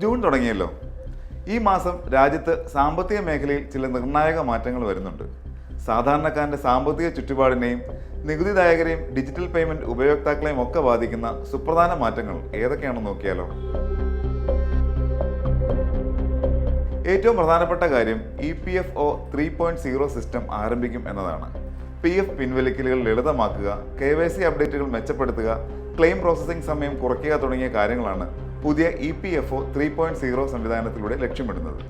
June തുടങ്ങിയല്ലോ. ഈ മാസം രാജ്യത്ത് സാമ്പത്തിക മേഖലയിൽ ചില നിർണായക മാറ്റങ്ങൾ വരുന്നുണ്ട്. സാധാരണക്കാരന്റെ സാമ്പത്തിക ചുറ്റുപാടിനെയും നികുതിദായകരെയും ഡിജിറ്റൽ പേയ്മെന്റ് ഉപയോക്താക്കളെയും ഒക്കെ ബാധിക്കുന്ന സുപ്രധാന മാറ്റങ്ങൾ ഏതൊക്കെയാണെന്ന് നോക്കിയാലോ? ഏറ്റവും പ്രധാനപ്പെട്ട കാര്യം E P F O three point zero system ആരംഭിക്കും എന്നതാണ്. പി എഫ് പിൻവലിക്കലുകൾ ലളിതമാക്കുക കെ വൈ സി അപ്ഡേറ്റുകൾ മെച്ചപ്പെടുത്തുക ക്ലെയിം പ്രോസസ്സിംഗ് സമയം കുറയ്ക്കുക തുടങ്ങിയ കാര്യങ്ങളാണ് പുതിയ E P F O three point zero സംവിധാനത്തിലൂടെ ലക്ഷ്യമിടുന്നത്.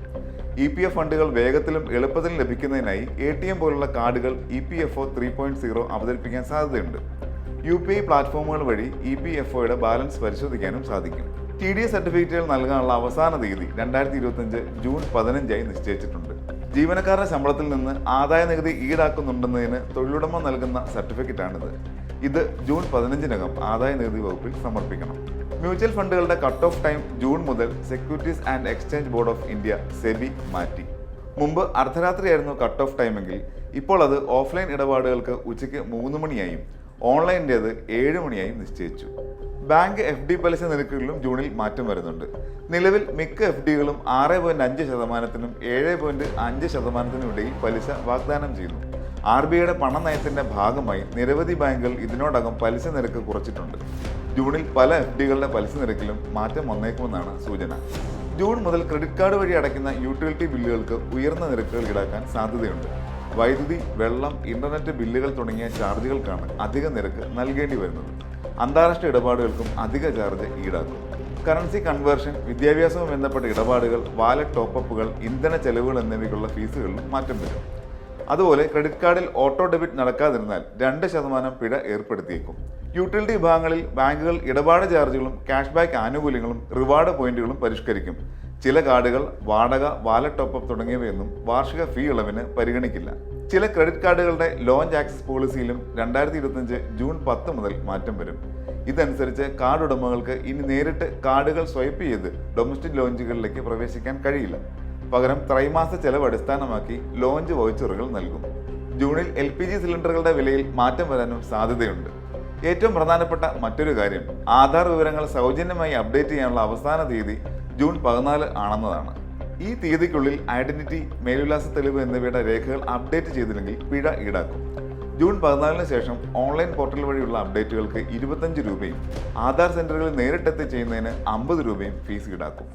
ഇ പി എഫ് ഫണ്ടുകൾ വേഗത്തിലും എളുപ്പത്തിലും ലഭിക്കുന്നതിനായി എ ടി എം പോലുള്ള കാർഡുകൾ E P F O three point zero അവതരിപ്പിക്കാൻ സാധ്യതയുണ്ട്. യു പി ഐ പ്ലാറ്റ്ഫോമുകൾ വഴി ഇ പി എഫ് ഒയുടെ ബാലൻസ് പരിശോധിക്കാനും സാധിക്കും. ടി ഡി എസ് സർട്ടിഫിക്കറ്റുകൾ നൽകാനുള്ള അവസാന തീയതി രണ്ടായിരത്തി ഇരുപത്തിയഞ്ച് ജൂൺ പതിനഞ്ചായി നിശ്ചയിച്ചിട്ടുണ്ട്. ജീവനക്കാരുടെ ശമ്പളത്തിൽ നിന്ന് ആദായ നികുതി ഈടാക്കുന്നുണ്ടെന്നതിന് തൊഴിലുടമ നൽകുന്ന സർട്ടിഫിക്കറ്റാണിത്. ഇത് ജൂൺ പതിനഞ്ചിനകം ആദായ നികുതി വകുപ്പിൽ സമർപ്പിക്കണം. മ്യൂച്വൽ ഫണ്ടുകളുടെ കട്ട് ഓഫ് ടൈം ജൂൺ മുതൽ securities and exchange board of India SEBI മാറ്റി. മുമ്പ് അർദ്ധരാത്രിയായിരുന്നു കട്ട് ഓഫ് ടൈമെങ്കിൽ ഇപ്പോൾ അത് ഓഫ്ലൈൻ ഇടപാടുകൾക്ക് ഉച്ചയ്ക്ക് മൂന്ന് മണിയായും ഓൺലൈന്റേത് ഏഴ് മണിയായും നിശ്ചയിച്ചു. ബാങ്ക് എഫ് ഡി പലിശ നിരക്കുകളിലും ജൂണിൽ മാറ്റം വരുന്നുണ്ട്. നിലവിൽ മിക്ക എഫ് ഡികളും ആറ് പോയിന്റ് അഞ്ച് ശതമാനത്തിനും ഏഴ് പോയിന്റ് അഞ്ച് ശതമാനത്തിനും ഇടയിൽ പലിശ വാഗ്ദാനം ചെയ്യുന്നു. ആർ ബി ഐയുടെ പണനയത്തിന്റെ ഭാഗമായി നിരവധി ബാങ്കുകൾ ഇതിനോടകം പലിശ നിരക്ക് കുറച്ചിട്ടുണ്ട്. ജൂണിൽ പല എഫ് ഡികളുടെ പലിശ നിരക്കിലും മാറ്റം വന്നേക്കുമെന്നാണ് സൂചന. ജൂൺ മുതൽ ക്രെഡിറ്റ് കാർഡ് വഴി അടയ്ക്കുന്ന യൂട്ടിലിറ്റി ബില്ലുകൾക്ക് ഉയർന്ന നിരക്കുകൾ ഈടാക്കാൻ സാധ്യതയുണ്ട്. വൈദ്യുതി വെള്ളം ഇന്റർനെറ്റ് ബില്ലുകൾ തുടങ്ങിയ ചാർജുകൾക്കാണ് അധിക നിരക്ക് നൽകേണ്ടി വരുന്നത്. അന്താരാഷ്ട്ര ഇടപാടുകൾക്കും അധിക ചാർജ് ഈടാക്കും. കറൻസി കൺവേർഷൻ വിദ്യാഭ്യാസവുമായി ബന്ധപ്പെട്ട ഇടപാടുകൾ വാലറ്റ് ടോപ്പപ്പുകൾ ഇന്ധന ചെലവുകൾ എന്നിവയ്ക്കുള്ള ഫീസുകളിലും മാറ്റം വരും. അതുപോലെ ക്രെഡിറ്റ് കാർഡിൽ ഓട്ടോ ഡെബിറ്റ് നടക്കാതിരുന്നാൽ രണ്ട് ശതമാനം പിഴ ഏർപ്പെടുത്തിയേക്കും. യൂട്ടിലിറ്റി വിഭാഗങ്ങളിൽ ബാങ്കുകൾ ഇടപാട് ചാർജുകളും ക്യാഷ് ബാക്ക് ആനുകൂല്യങ്ങളും റിവാർഡ് പോയിന്റുകളും പരിഷ്കരിക്കും. ചില കാർഡുകൾ വാടക വാലറ്റ് ടോപ്പപ്പ് തുടങ്ങിയവയൊന്നും വാർഷിക ഫീ ഇളവിന് പരിഗണിക്കില്ല. ചില ക്രെഡിറ്റ് കാർഡുകളുടെ ലോഞ്ച് ആക്സസ് പോളിസിയിലും രണ്ടായിരത്തി ഇരുപത്തഞ്ച് ജൂൺ പത്ത് മുതൽ മാറ്റം വരും. ഇതനുസരിച്ച് കാർഡ് ഉടമകൾക്ക് ഇനി നേരിട്ട് കാർഡുകൾ സ്വൈപ്പ് ചെയ്ത് ഡൊമസ്റ്റിക് ലോഞ്ചുകളിലേക്ക് പ്രവേശിക്കാൻ കഴിയില്ല. പകരം ത്രൈമാസ ചെലവ് അടിസ്ഥാനമാക്കി ലോഞ്ച് വൗച്ചറുകൾ നൽകും. ജൂണിൽ എൽ പി ജി സിലിണ്ടറുകളുടെ വിലയിൽ മാറ്റം വരാനും സാധ്യതയുണ്ട്. ഏറ്റവും പ്രധാനപ്പെട്ട മറ്റൊരു കാര്യം ആധാർ വിവരങ്ങൾ സൗജന്യമായി അപ്ഡേറ്റ് ചെയ്യാനുള്ള അവസാന തീയതി ജൂൺ പതിനാല് ആണെന്നതാണ്. ഈ തീയതിക്കുള്ളിൽ ഐഡന്റിറ്റി മേൽവിലാസ തെളിവ് എന്നിവയുടെ രേഖകൾ അപ്ഡേറ്റ് ചെയ്തില്ലെങ്കിൽ പിഴ ഈടാക്കും. ജൂൺ പതിനാലിന് ശേഷം ഓൺലൈൻ പോർട്ടൽ വഴിയുള്ള അപ്ഡേറ്റുകൾക്ക് ഇരുപത്തഞ്ച് രൂപയും ആധാർ സെന്ററുകളിൽ നേരിട്ടെത്തി ചെയ്യുന്നതിന് അമ്പത് രൂപയും ഫീസ് ഈടാക്കും.